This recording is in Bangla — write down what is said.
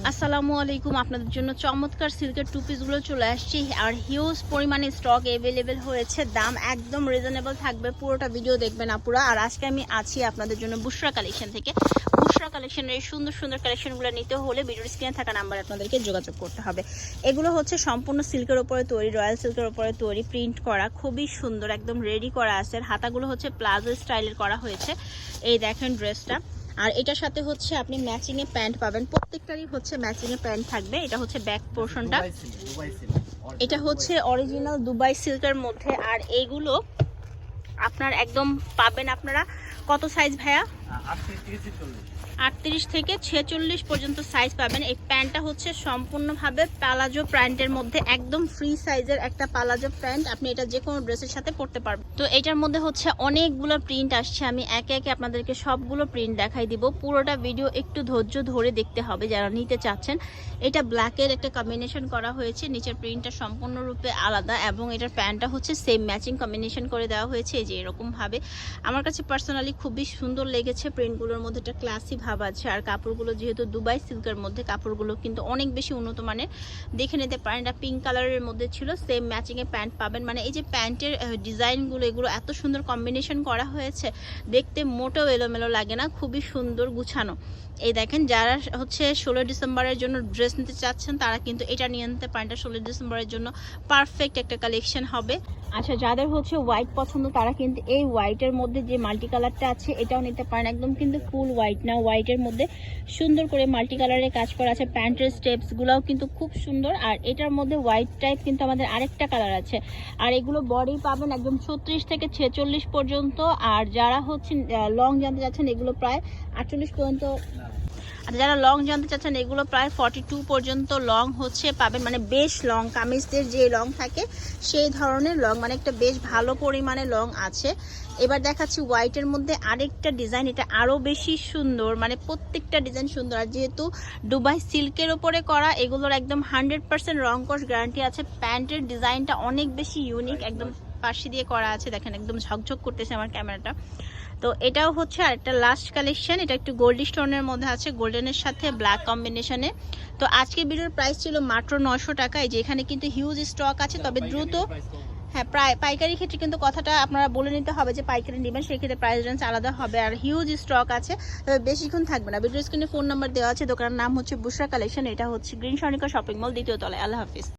আসসালামু আলাইকুম। আপনাদের জন্য চমৎকার সিল্কের টু পিসগুলো চলে আসছে। আর হিউজ পরিমাণে স্টক অ্যাভেলেবেল হয়েছে। দাম একদম রিজনেবল থাকবে। পুরোটা ভিডিও দেখবেন আপুরা। আর আজকে আমি আছি আপনাদের জন্য বুশরা কালেকশন থেকে। বুশরা কালেকশনের এই সুন্দর সুন্দর কালেকশনগুলো নিতে হলে ভিডিওর স্ক্রিনে থাকা নাম্বার আপনাদেরকে যোগাযোগ করতে হবে। এগুলো হচ্ছে সম্পূর্ণ সিল্কের উপরে তৈরি রয়্যাল সিল্কের উপরে তৈরি প্রিন্ট করা। খুবই সুন্দর, একদম রেডি করা আছে। হাতাগুলো হচ্ছে প্লাজো স্টাইলের করা হয়েছে। এই দেখেন ড্রেসটা আর এটার সাথে হচ্ছে আপনি ম্যাচিং এ প্যান্ট পাবেন। প্রত্যেকটারই হচ্ছে ম্যাচিং এ প্যান্ট থাকবে। এটা হচ্ছে ব্যাক পোর্শনটা। এটা হচ্ছে অরিজিনাল দুবাই সিল্কের মধ্যে। আর এইগুলো আপনার একদম পাবেন আপনারা। কত সাইজ ভাইয়া? আটত্রিশ, থেকে ছেচল্লিশ পর্যন্ত সাইজ পাবেন। এই প্যান্টটা হচ্ছে সম্পূর্ণভাবে পালাজো প্যান্টের মধ্যে একদম ফ্রি সাইজের একটা পালাজো প্যান্ট আপনি এটা যে কোনো ড্রেসের সাথে পরতে পারবেন। তো এটার মধ্যে হচ্ছে অনেকগুলো প্রিন্ট আসছে। আমি একে একে আপনাদেরকে সবগুলো প্রিন্ট দেখাই দিব। পুরোটা ভিডিও একটু ধৈর্য ধরে দেখতে হবে যারা নিতে চাচ্ছেন। এটা ব্ল্যাকের একটা কম্বিনেশন করা হয়েছে। নিচের প্রিন্টটা সম্পূর্ণরূপে আলাদা এবং এটার প্যান্টটা হচ্ছে সেম ম্যাচিং কম্বিনেশন করে দেওয়া হয়েছে। যে এরকমভাবে। আমার কাছে পার্সোনালি খুবই সুন্দর লেগেছে। প্রিন্টগুলোর মধ্যে একটা ক্লাসি ভাব আছে। আর কাপড়গুলো যেহেতু দুবাই সিল্কের মধ্যে, কাপড়গুলো কিন্তু অনেক বেশি উন্নত মানের। দেখে নিতে পারেন, এটা পিঙ্ক কালারের মধ্যে ছিল সেম ম্যাচিংয়ে প্যান্ট পাবেন। মানে এই যে প্যান্টের ডিজাইনগুলো এগুলো এত সুন্দর কম্বিনেশন করা হয়েছে, দেখতে মোটেও এলোমেলো লাগে না, খুবই সুন্দর গুছানো। এই দেখেন, যারা হচ্ছে ষোলো ডিসেম্বরের জন্য ড্রেস নিতে চাচ্ছেন, তারা কিন্তু এটা নিয়ে নিতে পারেন। এটা ষোলো ডিসেম্বরের জন্য পারফেক্ট একটা কালেকশন হবে। আচ্ছা যাদের হচ্ছে হোয়াইট পছন্দ, তারা কিন্তু এই হোয়াইটের মধ্যে যে মাল্টি কালারটা আছে, এটাও নিতে পারেন। একদম কিন্তু ফুল হোয়াইট না হোয়াইটের মধ্যে সুন্দর করে মাল্টি কালারের কাজ করা আছে। প্যান্টের স্টেপসগুলোও কিন্তু খুব সুন্দর। আর এটার মধ্যে হোয়াইট টাইপ কিন্তু আমাদের আরেকটা কালার আছে। আর এগুলো বডি পাবেন একদম ছত্রিশ থেকে ছেচল্লিশ পর্যন্ত। আর যারা হচ্ছে লং জানতে যাচ্ছেন এগুলো প্রায় আটচল্লিশ পর্যন্ত আর যারা লং জানতে চাচ্ছেন এগুলো প্রায় ফর্টি টু পর্যন্ত লং হচ্ছে পাবেন মানে বেশ লং কামিজদের যে লং থাকে সেই ধরনের লং মানে একটা বেশ ভালো পরিমাণে লং আছে। এবার দেখাচ্ছি হোয়াইটের মধ্যে আরেকটা ডিজাইন এটা আরও বেশি সুন্দর মানে প্রত্যেকটা ডিজাইন সুন্দর। আর যেহেতু দুবাই সিল্কের ওপরে করা এগুলোর একদম হান্ড্রেড পার্সেন্ট রং কস গ্যারান্টি আছে। প্যান্টের ডিজাইনটা অনেক বেশি ইউনিক একদম পাশে দিয়ে করা আছে দেখেন একদম ঝকঝক করতেছে আমার ক্যামেরাটা। তো এটাও হচ্ছে আরেকটা লাস্ট কালেকশন এটা একটু গোল্ডি স্টোনের মধ্যে আছে গোল্ডেনের সাথে ব্ল্যাক কম্বিনেশনে তো আজকে ভিডিওর প্রাইস ছিল মাত্র নশো টাকা এই যে এখানে কিন্তু হিউজ স্টক আছে তবে দ্রুত হ্যাঁ প্রায় পাইকারি ক্ষেত্রে কিন্তু কথাটা আপনারা বলে নিতে হবে যে পাইকারি নেবেন সেই ক্ষেত্রে প্রাইস রেঞ্জ আলাদা হবে আর হিউজ স্টক আছে তবে বেশিক্ষণ থাকবে না। ভিডিও স্ক্রিনে ফোন নাম্বার দেওয়া আছে দোকানের নাম হচ্ছে বুশরা কালেকশন এটা হচ্ছে গ্রিন সনিকা শপিং মল দ্বিতীয় তলায়। আল্লাহ হাফিজ।